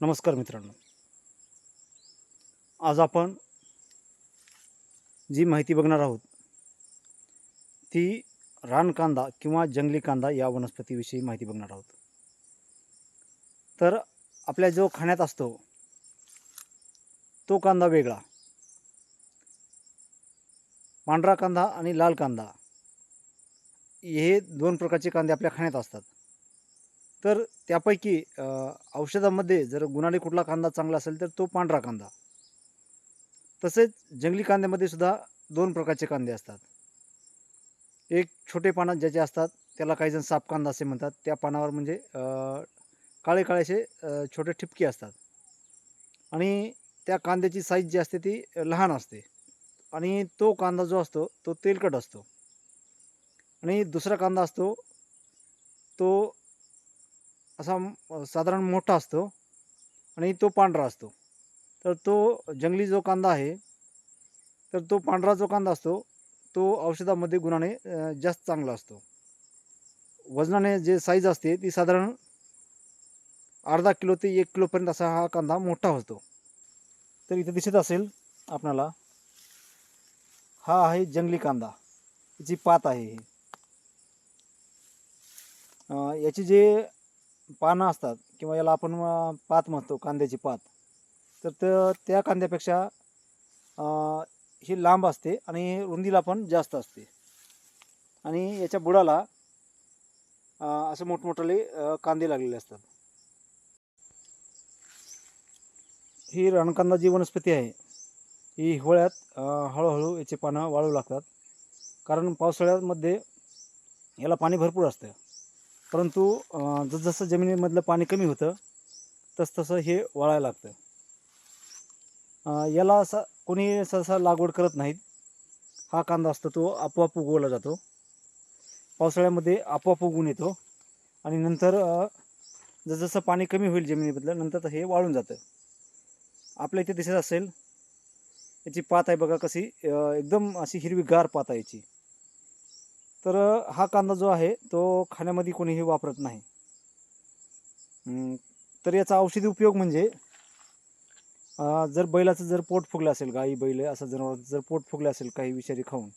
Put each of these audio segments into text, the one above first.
नमस्कार मित्रांनो. आज आपण जी माहिती बघणार आहोत ती रानकांदा किंवा जंगली कांदा या वनस्पतीविषयी माहिती बघणार आहोत. तर आपल्या जो खाण्यात असतो तो कांदा वेगळा. पांढरा कांदा आणि लाल कांदा हे दोन प्रकारचे कांदे आपल्या खाण्यात असतात. तर त्यापैकी औषधामध्ये जर गुणाने कुठला कांदा चांगला असेल तर तो पांढरा कांदा. तसेच जंगली कांद्यामध्ये सुद्धा दोन प्रकारचे कांदे असतात. एक छोटे पानं ज्याचे असतात त्याला काहीजण साप कांदा असे म्हणतात. त्या पानावर म्हणजे काळे काळेसे छोटे ठिपके असतात. आणि त्या कांद्याची साईज जी असते ती लहान असते. आणि तो कांदा जो असतो तो तेलकट असतो. आणि दुसरा कांदा असतो तो असा साधारण मोठा असतो आणि तो पांढरा असतो. तर तो जंगली जो कांदा आहे तर तो पांढरा जो कांदा असतो तो औषधामध्ये गुणाने जास्त चांगला असतो. वजनाने जे साईज असते ती साधारण अर्धा किलो ते एक किलोपर्यंत असा हा कांदा मोठा होतो. तर इथे दिसत असेल आपणाला हा आहे जंगली कांदा. याची पात आहे याची जे पानं असतात किंवा याला आपण पात म्हणतो कांद्याची पात. तर त त्या कांद्यापेक्षा ही लांब असते आणि रुंदीला पण जास्त असते. आणि याच्या बुडाला असे मोठमोठाले कांदे लागलेले असतात. ही रानकांदा जी वनस्पती आहे ही हिवाळ्यात हळूहळू याची पानं वाळू लागतात. कारण पावसाळ्यामध्ये याला पाणी भरपूर असतं. परंतु जसजसं जमिनीमधलं पाणी कमी होतं तसतसं हे वाळायला लागतं. याला असा कोणी सहसा लागवड करत नाहीत. हा कांदा असतो तो आपोआप उगवला जातो. पावसाळ्यामध्ये आपोआप उगवून येतो आणि नंतर जसजसं पाणी कमी होईल जमिनीमधलं नंतर हे वाळून जातं. आपल्या इथे दिसत असेल याची पात आहे बघा कशी एकदम अशी हिरवीगार पात आहे याची. तर हा कांदा जो आहे तो खाण्यामध्ये कोणीही वापरत नाही. तर याचा औषधी उपयोग म्हणजे जर बैलाचं जर पोट फुगलं असेल गाई बैल असं जनावर जर पोट फुगलं असेल काही विषारी खाऊन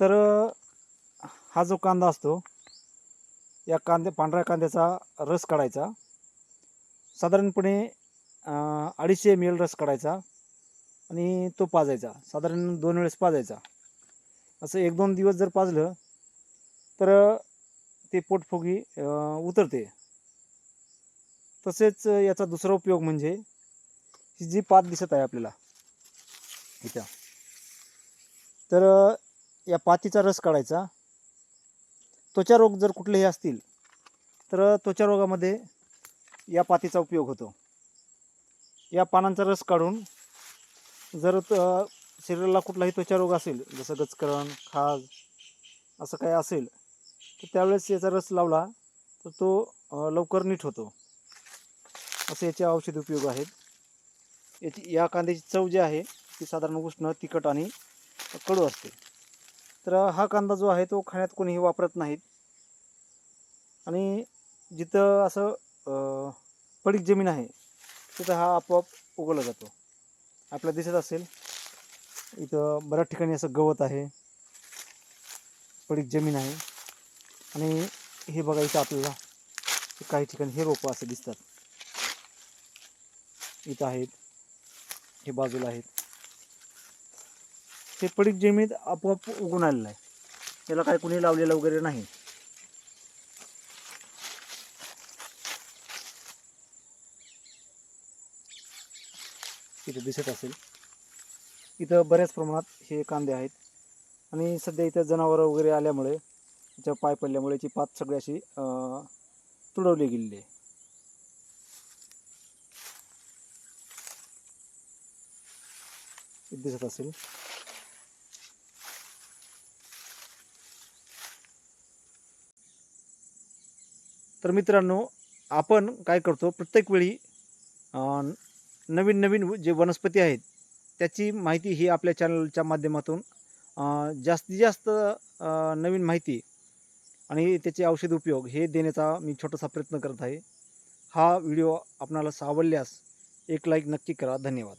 तर हा जो कांदा असतो या कांद्या पांढऱ्या कांद्याचा रस काढायचा. साधारणपणे अडीचशे एम एल रस काढायचा आणि तो पाजायचा. साधारण दोन वेळेस पाजायचा. असं एक दोन दिवस जर पाजलं तर ते पोटफुगी उतरते. तसेच याचा दुसरा उपयोग म्हणजे ही जी पात दिसत आहे आपल्याला इथं. तर या पातीचा रस काढायचा. त्वचा रोग जर कुठलेही असतील तर त्वचा रोगामध्ये या पातीचा उपयोग होतो. या पानांचा रस काढून जर त- शरीराला कुठलाही त्वचारोग असेल जसं गचकरण खाज असं काही असेल तर त्यावेळेस याचा रस लावला तर तो लवकर नीट होतो. असे याचे औषध उपयोग आहेत. याची या कांद्याची चव जी आहे ती साधारण उष्ण तिखट आणि कडू असते. तर हा कांदा जो आहे तो खाण्यात कोणीही वापरत नाहीत. आणि जिथं असं पडीक जमीन आहे तिथं हा आपोआप उगवला जातो. आपल्याला दिसत असेल इथं बऱ्याच ठिकाणी असं गवत आहे. पडीक जमीन आहे. आणि हे बघायचं आपल्याला काही ठिकाणी हे रोपं असे दिसतात. इथं आहेत. हे बाजूला आहेत. हे पडीक जमिनीत आपोआप उगून आलेलं आहे. त्याला काय कुणी लावलेलं वगैरे नाही. इथं दिसत असेल. इथं बऱ्याच प्रमाणात हे कांदे आहेत. आणि सध्या इथं जनावरं वगैरे आल्यामुळे त्याच्या पाय पडल्यामुळे याची पात सगळी अशी तुडवली गेलेली आहे. दिसत असेल. तर मित्रांनो आपण काय करतो प्रत्येक वेळी नवीन नवीन जे वनस्पती आहेत त्याची माहिती ही आपल्या चॅनलच्या माध्यमातून जास्तीत जास्त नवीन माहिती आणि त्याचे औषध उपयोग हे देण्याचा मी छोटासा प्रयत्न करत आहे. हा व्हिडिओ आपणाला आवडल्यास एक लाईक नक्की करा. धन्यवाद.